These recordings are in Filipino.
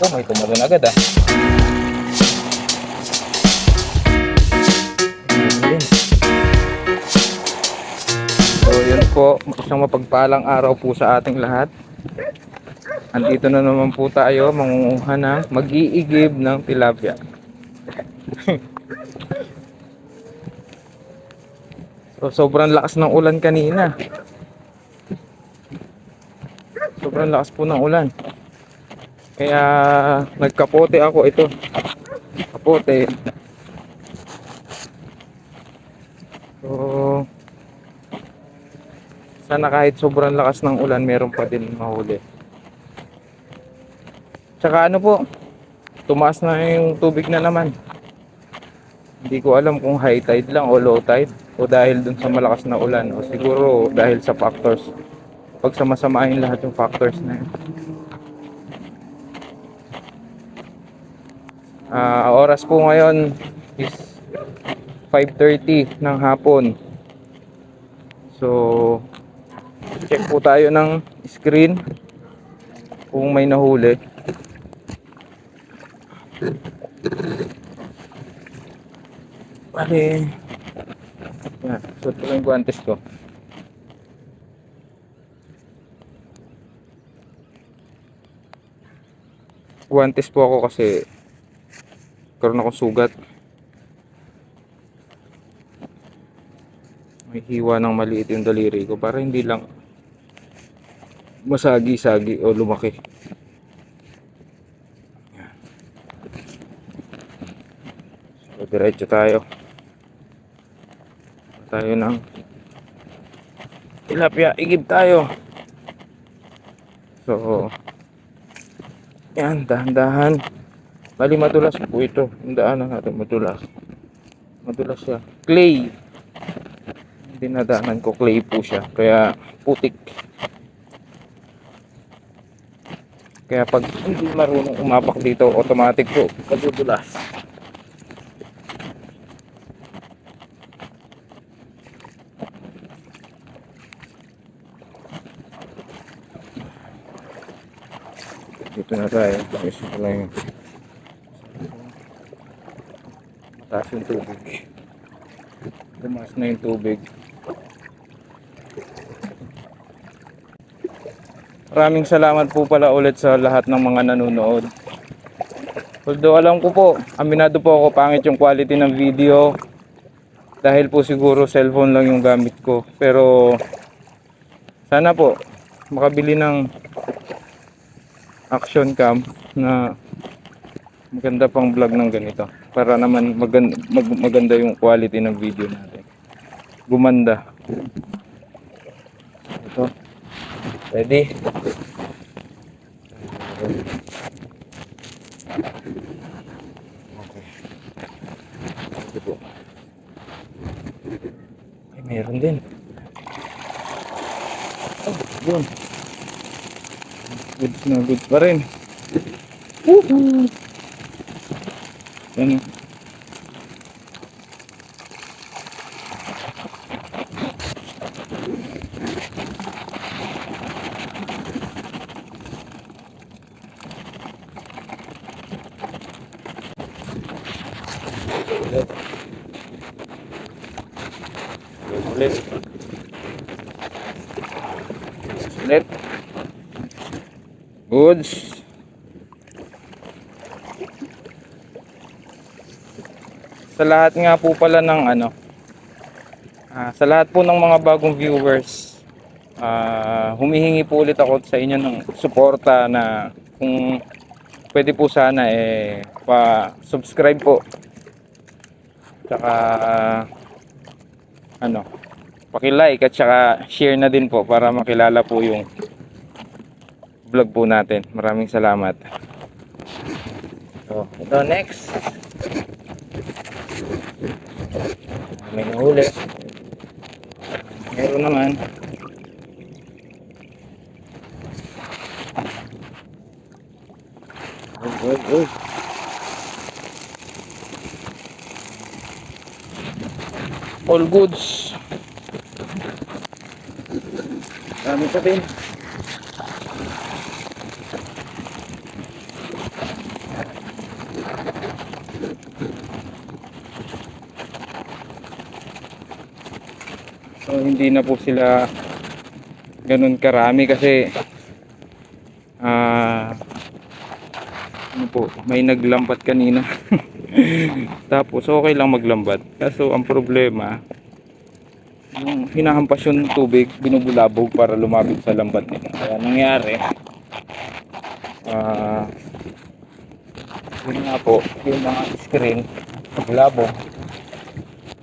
Oh, may tumalon agad ah. So yun po, isang mapagpalang araw po sa ating lahat. Andito na naman po tayo, mangunguha ng mag-iigib ng tilapia. so sobrang lakas ng ulan kanina. Sobrang lakas po ng ulan. Kaya nagkapote ako ito. Kapote. So sana kahit sobrang lakas ng ulan, meron pa din mahuli. Tsaka ano po, tumaas na yung tubig na naman. Hindi ko alam kung high tide lang o low tide o dahil dun sa malakas na ulan o siguro dahil sa factors. Pag samasamahin lahat yung factors na yun. Ah, oras po ngayon is 5.30 ng hapon. So, check po tayo ng screen kung may nahuli. Bale, yan, suot ko yung guantes ko. Guantes po ako kasi karoon ako sugat. May hiwa ng maliit yung daliri ko para hindi lang masagi-sagi o lumaki. So, diretso tayo. Tayo ng tilapia. Igib tayo. So, yan, dahan-dahan. Bali madulas po ito. Yung daanan natin madulas. Madulas siya. Clay. Dinadaanan ko clay po siya. Kaya putik. Kaya pag hindi marunong umapak dito, automatic po madudulas. Dito na tayo. Tapos ito lang mataas yung tubig. Tumaas na yung tubig. Maraming salamat po pala ulit sa lahat ng mga nanonood. Although alam ko po, aminado po ako pangit yung quality ng video. Dahil po siguro cellphone lang yung gamit ko. Pero sana po makabili ng action cam na maganda pang vlog ng ganito. Para naman maganda, mag, maganda yung quality ng video natin. Gumanda. Ito. Ready? Okay. Ito po ay meron din. Oh yun. Good na good pa rin. Woohoo! Yan. Ulit. Ulit. Goods. Sa lahat nga po pala ng ano, ah, sa lahat po ng mga bagong viewers, ah, humihingi po ulit ako sa inyo ng suporta na kung pwede po sana eh pa-subscribe po. Tsaka ano, paki-like at tsaka share na din po para makilala po yung vlog po natin. Maraming salamat. So, ito next. May nahuli. Meron naman. Uy, uy, uy. All goods. Dami pa din. So hindi na po sila ganun karami kasi ah ano po, may naglambat kanina. Tapos okay lang maglambat. Kaso ang problema, yung hinahampas yung tubig, binubulabog para lumapit sa lambat nila. Kaya nangyari, ah yun nga po, yung mga screen, bulabog.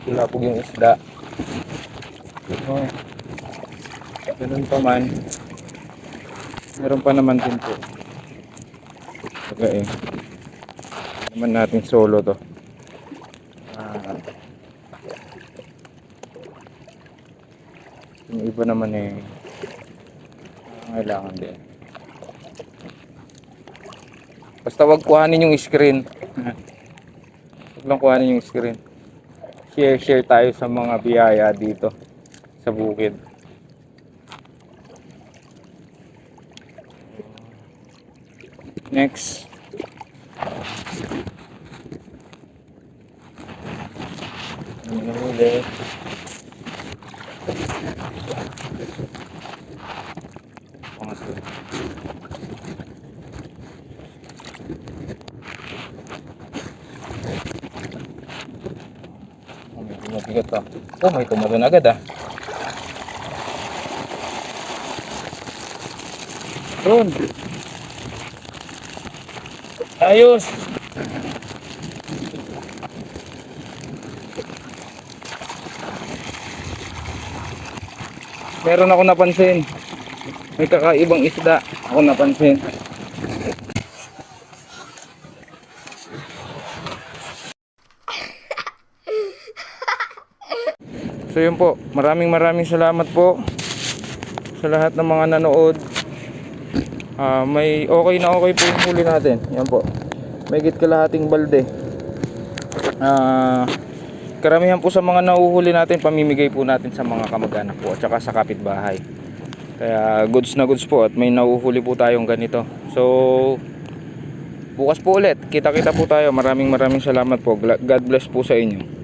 Bulabog yung isda. So, ganun pa man. Meron pa naman din po. Hindi naman natin solo to. Ah. yung iba naman eh. Kailangan din. Basta wag kuhanin yung screen. wag lang kuhanin yung screen. Share share tayo sa mga biyaya dito sa bukid. Next. Huli? Mabigat ah. Oh, may tumalon agad ah. Doon. Ayos. Meron ako napansin. May kakaibang isda ako napansin. So yun po, maraming maraming salamat po sa lahat ng mga nanood. Ah, may okay na okay po yung huli natin. Yan po. May git kalahating balde. Ah, karamihan po sa mga nahuhuli natin pamimigay po natin sa mga kamag-anak po at saka sa kapitbahay. Kaya goods na goods po at may nahuhuli po tayong ganito. So bukas po ulit. Kita-kita po tayo. Maraming maraming salamat po. God bless po sa inyo.